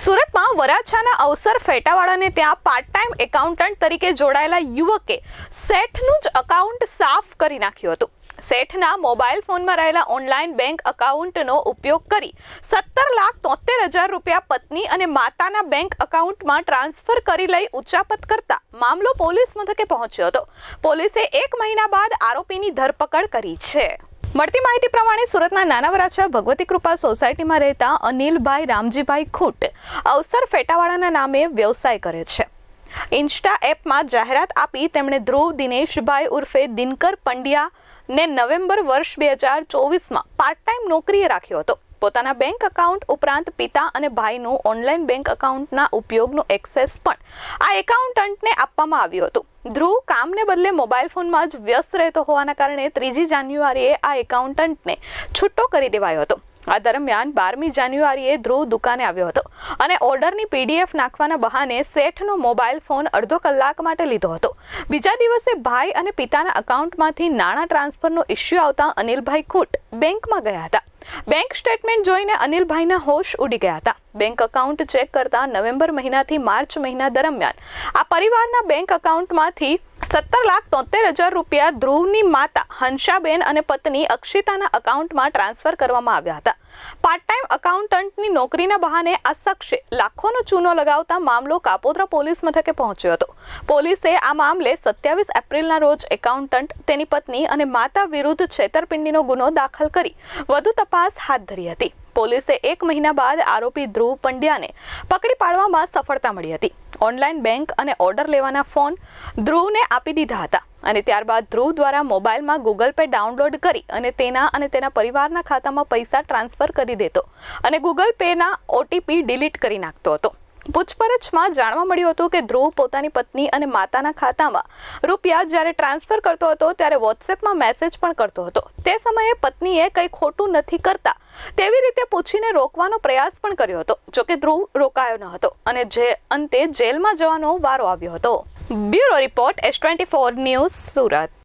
સુરતમાં વરાછાના અવસર ફેટાવાળાને ત્યાં પાર્ટ ટાઈમ એકાઉન્ટન્ટ તરીકે જોડાયેલા યુવકે સેઠનું જ અકાઉન્ટ સાફ કરી નાખ્યું હતું. સેઠના મોબાઈલ ફોનમાં રહેલા ઓનલાઈન બેંક અકાઉન્ટનો ઉપયોગ કરી સત્તર લાખ તોતેર હજાર રૂપિયા પત્ની અને માતાના બેંક અકાઉન્ટમાં ટ્રાન્સફર કરી લઈ ઉચાપત કરતા મામલો પોલીસ મથકે પહોંચ્યો હતો. પોલીસે એક મહિના બાદ આરોપીની ધરપકડ કરી છે. મળતી માહિતી પ્રમાણે સુરતના નાના વરાછા ભગવતી કૃપા સોસાયટીમાં રહેતા અનિલભાઈ રામજીભાઈ ખૂટ અવસર ફેટાવાળાના નામે વ્યવસાય કરે છે. ઇન્સ્ટા એપમાં જાહેરાત આપી તેમણે ધ્રુવ, દિનેશભાઈ ઉર્ફે દિનકર પંડ્યા ને નવેમ્બર વર્ષ બે હજાર ચોવીસમાં પાર્ટ ટાઈમ નોકરીએ રાખ્યો હતો. પોતાના બેંક અકાઉન્ટ ઉપરાંત પિતા અને ભાઈનું ઓનલાઈન બેંક અકાઉન્ટના ઉપયોગનું એક્સેસ પણ આ એકાઉન્ટન્ટને આપવામાં આવ્યું હતું. ધ્રુવ કામને બદલે મોબાઈલ ફોનમાં જ વ્યસ્ત રહેતો હોવાના કારણે ત્રીજી જાન્યુઆરીએ આ એકાઉન્ટન્ટને છૂટો કરી દેવાયો હતો. આ દરમિયાન બારમી જાન્યુઆરીએ ધ્રુવ દુકાને આવ્યો હતો અને ઓર્ડરની પીડીએફ નાખવાના બહાને શેઠનો મોબાઈલ ફોન અડધો કલાક માટે લીધો હતો. બીજા દિવસે ભાઈ અને પિતાના અકાઉન્ટમાંથી નાણાં ટ્રાન્સફરનો ઇસ્યુ આવતા અનિલભાઈ ખૂટ બેંકમાં ગયા હતા. બેંક સ્ટેટમેન્ટ જોઈને અનિલભાઈના હોશ ઉડી ગયા હતા. બેંક અકાઉન્ટ ચેક કરતા નવેમ્બર મહિનાથી માર્ચ મહિના દરમિયાન આ પરિવારના બેંક અકાઉન્ટમાંથી સત્તર લાખ તોતેર હજાર રૂપિયા ધ્રુવની માતા હંસાબેન અને પત્ની અક્ષિતાના અકાઉન્ટમાં ટ્રાન્સફર કરવામાં આવ્યા હતા. પાર્ટ ટાઈમ અકાઉન્ટન્ટની નોકરીના બહાને આ શખ્સે લાખોનો ચૂનો લગાવતા મામલો કાપોદ્રા પોલીસ મથકે પહોંચ્યો હતો. પોલીસે આ મામલે સત્યાવીસ એપ્રિલના રોજ એકાઉન્ટન્ટ તેની પત્ની અને માતા વિરુદ્ધ છેતરપિંડીનો ગુનો દાખલ કરી વધુ તપાસ હાથ ધરી હતી. પોલીસે એક મહિના બાદ આરોપી ધ્રુવ પંડ્યાને પકડી પાડવામાં સફળતા મળી હતી. ઓનલાઈન બેંક અને ઓર્ડર લેવાના ફોન ધ્રુવને આપી દીધા હતા અને ત્યારબાદ ધ્રુવ દ્વારા મોબાઈલમાં ગૂગલ પે ડાઉનલોડ કરી અને તેના અને તેના પરિવારના ખાતામાં પૈસા ટ્રાન્સફર કરી દેતો અને ગૂગલ પેના ઓટીપી ડિલીટ કરી નાખતો હતો. પૂછપરછમાં જાણવા મળ્યું હતું કે ધ્રુવ પોતાની પત્ની અને માતાના ખાતામાં રૂપિયા જ્યારે ટ્રાન્સફર કરતો હતો ત્યારે વોટ્સએપમાં મેસેજ પણ કરતો હતો. તે સમયે પત્નીએ કંઈ ખોટું નથી કરતા તેવી રીતે પૂછીને રોકવાનો પ્રયાસ પણ કર્યો હતો જોકે ધ્રુવ રોકાયો ન હતો અને જે અંતે જેલમાં જવાનો વારો આવ્યો હતો. Bureau report S twenty four news Surat.